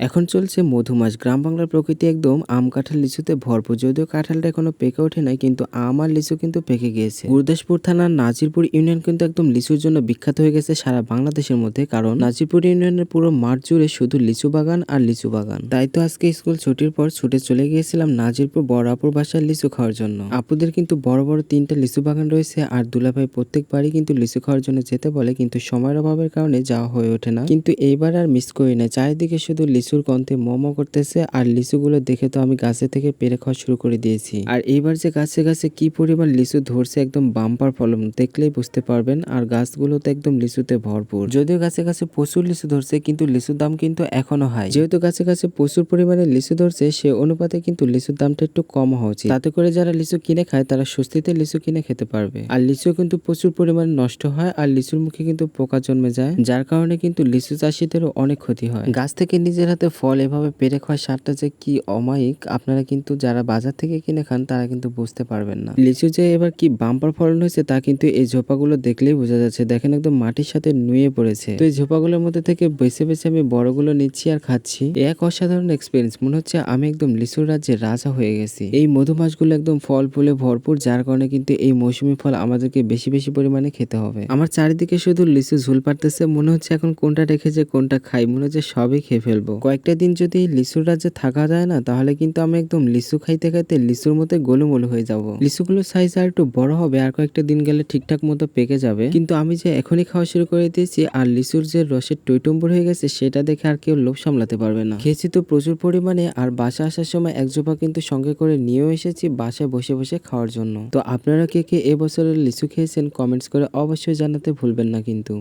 এখন চলছে মধুমাস গ্রাম বাংলার প্রকৃতি একদম আম কাঁঠাল লিচুতে ভরপুর। যদিও কাঁঠালটা এখনও পেকে ওঠে নাই, কিন্তু আম আর লিচু কিন্তু পেকে গিয়েছে। গুরদাসপুর থানার নাজিরপুর ইউনিয়ন কিন্তু একদম লিচুর জন্য বিখ্যাত হয়ে গেছে সারা বাংলাদেশের মধ্যে, কারণ নাজিরপুর ইউনিয়নের পুরো মাঠ জুড়ে শুধু লিচু বাগান আর লিচু বাগান। তাই তো আজকে স্কুল ছুটির পর ছুটে চলে গিয়েছিলাম নাজিরপুর বড় আপুর বাসায় লিচু খাওয়ার জন্য। আপুদের কিন্তু বড় বড় তিনটা লিচু বাগান রয়েছে আর দুলাভাই প্রত্যেকবারই কিন্তু লিচু খাওয়ার জন্য যেতে বলে, কিন্তু সময়ের অভাবের কারণে যাওয়া হয়ে ওঠে না। কিন্তু এইবার আর মিস করি না চারিদিকে শুধু লিচুর গন্ধে মোমো করতেছে, আর লিচুগুলো দেখে তো আমি গাছে থেকে পেরে খাওয়া শুরু করে দিয়েছি। আর এইবার যে গাছে গাছে কি পরিমাণ লিচু ধরছে একদম বাম্পার ফলন, দেখলেই বুঝতে পারবেন। আর গাছগুলো তো একদম লিচুতে ভরপুর। যদিও গাছে গাছে প্রচুর লিচু ধরছে, কিন্তু লিচুর দাম কিন্তু এখনও হয় যেহেতু গাছে গাছে প্রচুর পরিমাণে লিচু ধরছে, সে অনুপাতে কিন্তু লিচুর দামটা একটু কম হওয়া উচিত। তাতে করে যারা লিচু কিনে খায়, তারা স্বস্তিতে লিচু কিনে খেতে পারবে। আর লিচু কিন্তু প্রচুর পরিমাণে নষ্ট হয়, আর লিচুর মুখে কিন্তু পোকা জন্মে যায়, যার কারণে কিন্তু লিচু চাষিদেরও অনেক ক্ষতি হয়। গাছ থেকে নিজের হাতে ফল এভাবে পেরে খাওয়ার স্বাদটা যে কি অমায়িক, আপনারা কিন্তু যারা বাজার থেকে কিনে খান, তারা কিন্তু বুঝতে পারবেন না। লিচু যে এবার কি বাম্পার ফলন হয়েছে, তা কিন্তু এই ঝোপাগুলো দেখলেই বোঝা যাচ্ছে। দেখেন একদম মাটির সাথে নুয়ে পড়েছে। তো এই ঝোপাগুলোর মধ্যে থেকে বেছে বেছে আমি বড়গুলো নিচ্ছি আর খাচ্ছি। এক অসাধারণ এক্সপিরিয়েন্স মনে হচ্ছে আমি একদম লিচুর রাজ্যে রাজা হয়ে গেছি। এই মধুমাসগুলো একদম ফল ফুলে ভরপুর, যার কারণে কিন্তু এই মৌসুমি ফল আমাদেরকে বেশি বেশি পরিমাণে খেতে হবে। আমার চারিদিকে শুধু লিচু ঝুল পারতেছে মনে হচ্ছে এখন কোনটা রেখে যে কোনটা খাই। মনে হচ্ছে সবই খেয়ে ফেলব। কয়েকটা দিন যদি লিচুর রাজ্যে থাকা যায় না, তাহলে কিন্তু আমি একদম লিচু খাইতে খাইতে লিচুর মতো গোলুমোলু হয়ে যাব। লিচুগুলোর সাইজ আর একটু বড় হবে, আর কয়েকটা দিন গেলে ঠিকঠাক মতো পেকে যাবে। কিন্তু আমি যে এখনই খাওয়া শুরু করে দিয়েছি, আর লিচুর যে রসের টইটম্বর হয়ে গেছে, সেটা দেখে আর কেউ লোভ সামলাতে পারবে না। খেয়েছি তো প্রচুর পরিমাণে, আর বাসা আসার সময় এক জোপা কিন্তু সঙ্গে করে নিয়েও এসেছি বাসায় বসে বসে খাওয়ার জন্য। তো আপনারা কে কে এবছরের লিচু খেয়েছেন কমেন্টস করে অবশ্যই জানাতে ভুলবেন না কিন্তু।